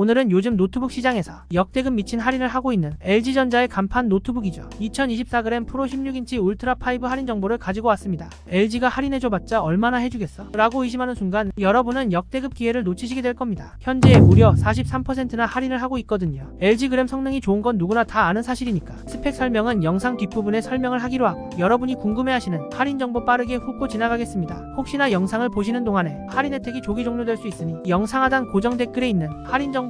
오늘은 요즘 노트북 시장에서 역대급 미친 할인을 하고 있는 LG전자의 간판 노트북이죠. 2024g 프로 16인치 울트라 5 할인 정보를 가지고 왔습니다. LG가 할인해줘봤자 얼마나 해주겠어? 라고 의심하는 순간 여러분은 역대급 기회를 놓치시게 될 겁니다. 현재 무려 43%나 할인을 하고 있거든요. LG 그램 성능이 좋은 건 누구나 다 아는 사실이니까 스펙 설명은 영상 뒷부분에 설명을 하기로 하고 여러분이 궁금해하시는 할인 정보 빠르게 훑고 지나가겠습니다. 혹시나 영상을 보시는 동안에 할인 혜택이 조기 종료될 수 있으니 영상 하단 고정 댓글에 있는 할인 정보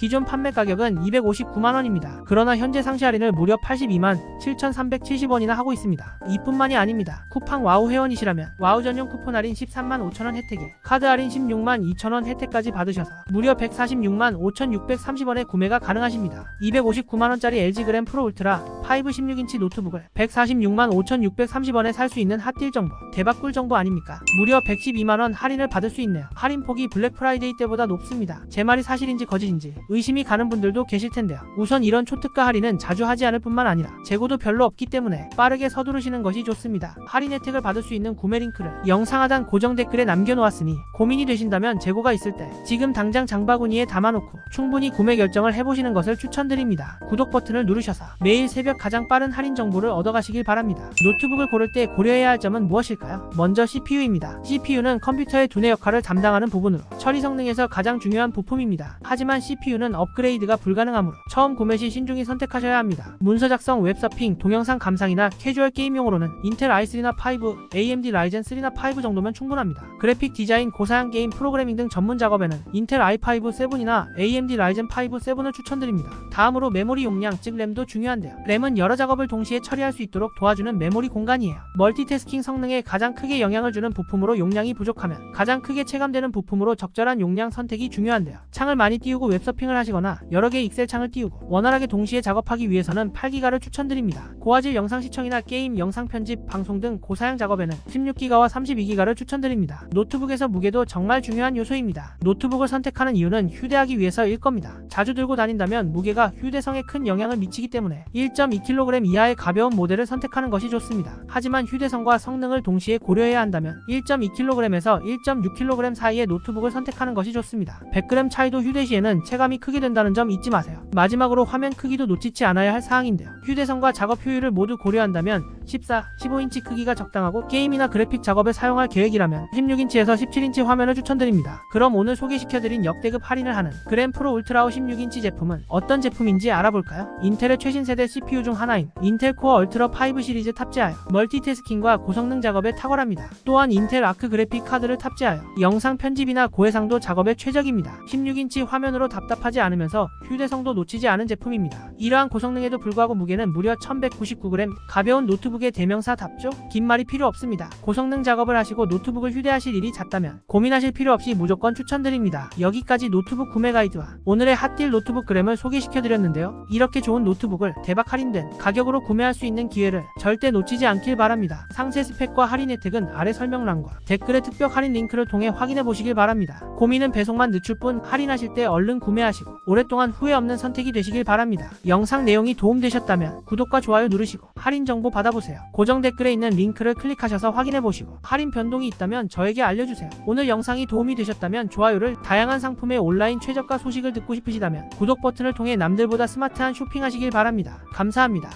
기존 판매 가격은 259만원입니다. 그러나 현재 상시 할인을 무려 82만 7,370원이나 하고 있습니다. 이뿐만이 아닙니다. 쿠팡 와우 회원이시라면 와우 전용 쿠폰 할인 13만 5천원 혜택에 카드 할인 16만 2천원 혜택까지 받으셔서 무려 146만 5,630원에 구매가 가능하십니다. 259만원짜리 LG 그램 프로 울트라 5 16인치 노트북을 146만 5,630원에 살 수 있는 핫딜 정보 대박 꿀 정보 아닙니까? 무려 112만원 할인을 받을 수 있네요. 할인 폭이 블랙 프라이데이 때보다 높습니다. 제 말이 사실인지 거짓인지 의심이 가는 분들도 계실 텐데요. 우선 이런 초특가 할인은 자주 하지 않을 뿐만 아니라 재고도 별로 없기 때문에 빠르게 서두르시는 것이 좋습니다. 할인 혜택을 받을 수 있는 구매 링크를 영상 하단 고정 댓글에 남겨놓았으니 고민이 되신다면 재고가 있을 때 지금 당장 장바구니에 담아놓고 충분히 구매 결정을 해보시는 것을 추천드립니다. 구독 버튼을 누르셔서 매일 새벽 가장 빠른 할인 정보를 얻어가시길 바랍니다. 노트북을 고를 때 고려해야 할 점은 무엇일까요? 먼저 CPU입니다. CPU는 컴퓨터의 두뇌 역할을 담당하는 부분으로 처리 성능에서 가장 중요한 부품입니다. 하지만 CPU는 업그레이드가 불가능하므로 처음 구매 시 신중히 선택하셔야 합니다. 문서 작성, 웹서핑, 동영상 감상이나 캐주얼 게임용으로는 인텔 i3나 5, AMD 라이젠 3나 5 정도면 충분합니다. 그래픽 디자인, 고사양 게임, 프로그래밍 등 전문 작업에는 인텔 i5 7이나 AMD 라이젠 5 7을 추천드립니다. 다음으로 메모리 용량, 즉 램도 중요한데요. 램은 여러 작업을 동시에 처리할 수 있도록 도와주는 메모리 공간이에요. 멀티태스킹 성능에 가장 크게 영향을 주는 부품으로 용량이 부족하면 가장 크게 체감되는 부품으로 적절한 용량 선택이 중요한데요. 창을 많이 띄우고 웹서핑을 하시거나 여러 개의 익셀 창을 띄우고 원활하게 동시에 작업하기 위해서는 8기가를 추천드립니다. 고화질 영상 시청이나 게임, 영상 편집, 방송 등 고사양 작업에는 16기가와 32기가를 추천드립니다. 노트북에서 무게도 정말 중요한 요소입니다. 노트북을 선택하는 이유는 휴대하기 위해서일 겁니다. 자주 들고 다닌다면 무게가 휴대성에 큰 영향을 미치기 때문에 1.2kg 이하의 가벼운 모델을 선택하는 것이 좋습니다. 하지만 휴대성과 성능을 동시에 고려해야 한다면 1.2kg에서 1.6kg 사이의 노트북을 선택하는 것이 좋습니다. 100g 차이도 휴대 시에는 체감 이 크게 된다는 점 잊지 마세요. 마지막으로 화면 크기도 놓치지 않아야 할 사항인데요. 휴대성과 작업 효율을 모두 고려한다면 14, 15인치 크기가 적당하고 게임이나 그래픽 작업에 사용할 계획이라면 16인치에서 17인치 화면을 추천드립니다. 그럼 오늘 소개시켜드린 역대급 할인을 하는 그램 프로 울트라오 16인치 제품은 어떤 제품인지 알아볼까요? 인텔의 최신 세대 CPU 중 하나인 인텔 코어 얼트라 5 시리즈 탑재하여 멀티태스킹과 고성능 작업에 탁월합니다. 또한 인텔 아크 그래픽 카드를 탑재하여 영상 편집이나 고해상도 작업에 최적입니다. 16인치 화면으로 답답 하지 않으면서 휴대성도 놓치지 않은 제품입니다. 이러한 고성능에도 불구하고 무게는 무려 1199g 가벼운 노트북의 대명사답죠? 긴 말이 필요 없습니다. 고성능 작업을 하시고 노트북을 휴대하실 일이 잦다면 고민하실 필요 없이 무조건 추천드립니다. 여기까지 노트북 구매 가이드와 오늘의 핫딜 노트북 그램을 소개시켜드렸는데요. 이렇게 좋은 노트북을 대박 할인된 가격으로 구매할 수 있는 기회를 절대 놓치지 않길 바랍니다. 상세 스펙과 할인 혜택은 아래 설명란과 댓글의 특별 할인 링크를 통해 확인해 보시길 바랍니다. 고민은 배송만 늦출 뿐 할인하실 때 얼른 구매 하시고 오랫동안 후회 없는 선택이 되시길 바랍니다. 영상 내용이 도움되셨다면 구독과 좋아요 누르시고 할인 정보 받아보세요. 고정 댓글에 있는 링크를 클릭하셔서 확인해 보시고 할인 변동이 있다면 저에게 알려주세요. 오늘 영상이 도움이 되셨다면 좋아요를 다양한 상품의 온라인 최저가 소식을 듣고 싶으시다면 구독 버튼을 통해 남들보다 스마트한 쇼핑하시길 바랍니다. 감사합니다.